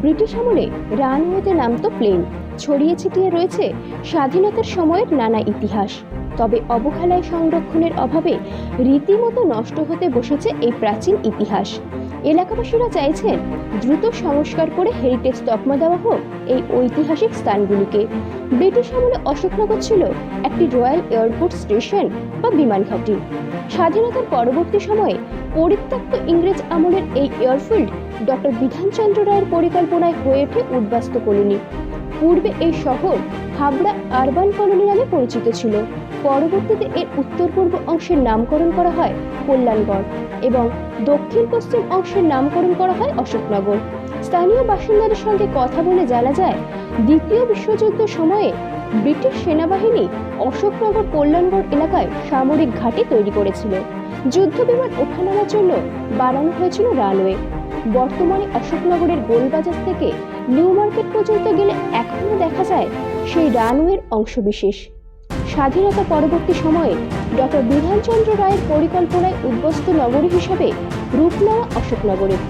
British আমলে রানওয়েতে নামতো plane. ছড়িয়ে ছিটিয়ে রয়েছে স্বাধীনতার সময়ের নানা ইতিহাস। তবে অবহেলায় সংরক্ষণের অভাবে রীতিমতো নষ্ট হতে বসেছে এই প্রাচীন ইতিহাস। এলাকাবাসীরা চাইছেন দ্রুত সংস্কার করে হেরিটেজ তকমা দেওয়া হোক এই ঐতিহাসিক স্থানগুলিকে। ব্রিটিশ আমলে অশোকনগর ছিল একটি রয়্যাল এয়ারপোর্ট স্টেশন বা বিমান ঘাঁটি। স্বাধীনতার পরবর্তী সময়ে পরিত্যক্ত ইংরেজ আমলের এই এয়ারফিল্ড ডক্টর বিধানচন্দ্র রায়ের পরিকল্পনায় হয়ে ওঠে উদ্বাস্ত কলোনি। পূর্বে এই শহর হাবড়া আরবান কলোনি নামে পরিচিত ছিল। পরবর্তীতে এর উত্তর পূর্ব অংশের নামকরণ করা হয় কল্যাণগড় এবং দক্ষিণ পশ্চিম অংশের নামকরণ করা হয় অশোকনগর। স্থানীয় বাসিন্দাদের সঙ্গে কথা বলে জানা যায়, দ্বিতীয় বিশ্বযুদ্ধ সময়ে ব্রিটিশ সেনাবাহিনী অশোকনগর কল্যাণগড় এলাকায় সামরিক ঘাঁটি তৈরি করেছিল। যুদ্ধ বিমান ওঠানামার জন্য বানানো হয়েছিল রানওয়ে। বর্তমানে অশোকনগরের গোলবাজার থেকে নিউ মার্কেট পর্যন্ত গেলে এখনও দেখা যায় সেই রানওয়ের অংশবিশেষ। স্বাধীনতা পরবর্তী সময়ে ডক্টর বিধানচন্দ্র রায়ের পরিকল্পনায় উদ্বস্ত নগরী হিসাবে রূপ নেওয়া অশোকনগরের।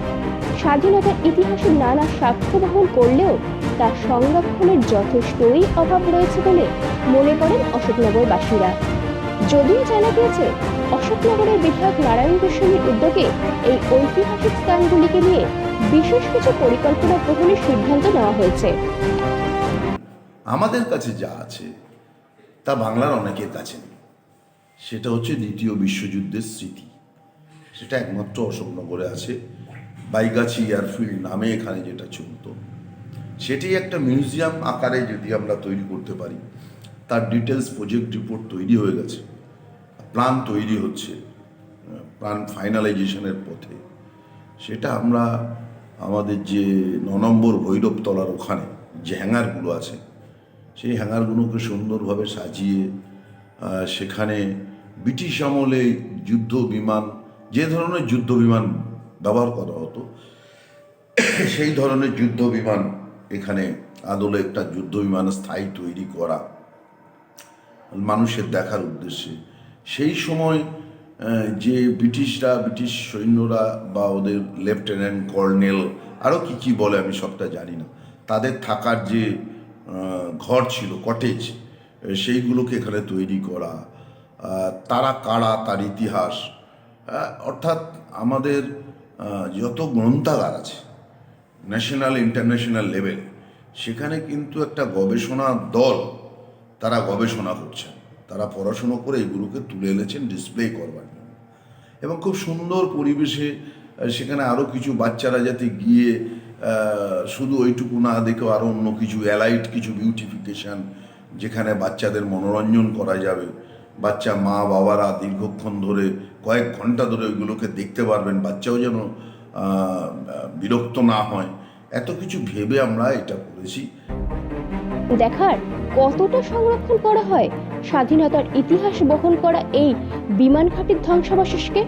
স্বাধীনতার ইতিহাসে নানা সাক্ষ্য বহন করলেও তার সংরক্ষণের যথেষ্টই অভাব রয়েছে বলে মনে করেন অশোকনগরবাসীরা। যদিও জানা গিয়েছে, অশোকনগরের বিধায়ক নারায়ণ গোস্বামীর উদ্যোগে এই ঐতিহাসিক স্থানগুলিকে নিয়ে বিশেষ কিছু পরিকল্পনা গ্রহণের সিদ্ধান্ত নেওয়া হয়েছে। আমাদের কাছে যা আছে তা বাংলার অনেকের কাছে নেই। সেটা হচ্ছে দ্বিতীয় বিশ্বযুদ্ধের স্মৃতি। সেটা একমাত্র অশোকনগরে আছে। বাইগাছি এয়ারফিল্ড নামে এখানে যেটা চলত। সেটি একটা মিউজিয়াম আকারে যদি আমরা তৈরি করতে পারি, তার ডিটেলস প্রজেক্ট রিপোর্ট তৈরি হয়ে গেছে। প্ল্যান তৈরি হচ্ছে, প্ল্যান ফাইনালাইজেশনের পথে। সেটা আমরা আমাদের যে ন নম্বর ভৈরবতলার ওখানে যে হ্যাঙ্গারগুলো আছে সেই হ্যাঙ্গারগুলোকে সুন্দরভাবে সাজিয়ে সেখানে ব্রিটিশ আমলে যুদ্ধ বিমান, যে ধরনের যুদ্ধ বিমান ব্যবহার করা হতো, সেই ধরনের যুদ্ধ বিমান এখানে আদলে একটা যুদ্ধ বিমান স্থায়ী তৈরি করা মানুষের দেখার উদ্দেশ্যে। সেই সময় যে ব্রিটিশরা, ব্রিটিশ সৈন্যরা বা ওদের লেফটেন্যান্ট কর্নেল, আরও কি কি বলে আমি সবটা জানি না, তাদের থাকার যে ঘর ছিল কটেজ সেইগুলোকে এখানে তৈরি করা তারা কারা, তার ইতিহাস অর্থাৎ আমাদের যত গ্রন্থাগার আছে ন্যাশনাল ইন্টারন্যাশনাল লেভেল সেখানে কিন্তু একটা গবেষণা দল তারা গবেষণা করছেন। তারা পড়াশুনো করে এগুলোকে তুলে এনেছেন ডিসপ্লে করবার জন্য। এবং খুব সুন্দর পরিবেশে সেখানে আরও কিছু বাচ্চারা যাতে গিয়ে শুধু ওইটুকু না দেখেও আরও অন্য কিছু অ্যালাইট কিছু বিউটিফিকেশান যেখানে বাচ্চাদের মনোরঞ্জন করা যাবে। বাচ্চা, মা, বাবারা দীর্ঘক্ষণ ধরে, কয়েক ঘণ্টা ধরে ওইগুলোকে দেখতে পারবেন। বাচ্চাও যেন বিরক্ত না হয়। এত কিছু ভেবে আমরা এটা করেছি। দেখার কতটা সংরক্ষণ করা হয়, স্বাধীনতার ইতিহাস বহন করা এই বিমান ঘাটির ধ্বংসাবশেষকে?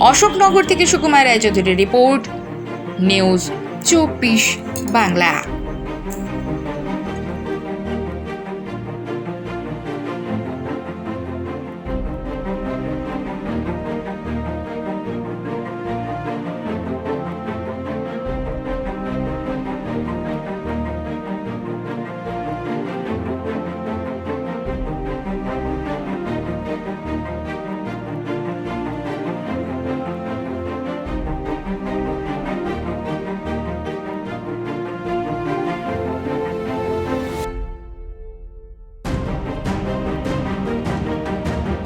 অশোকনগর থেকে সুকুমার রায়চৌধুরীর রিপোর্ট নিউজ চব্বিশ বাংলা।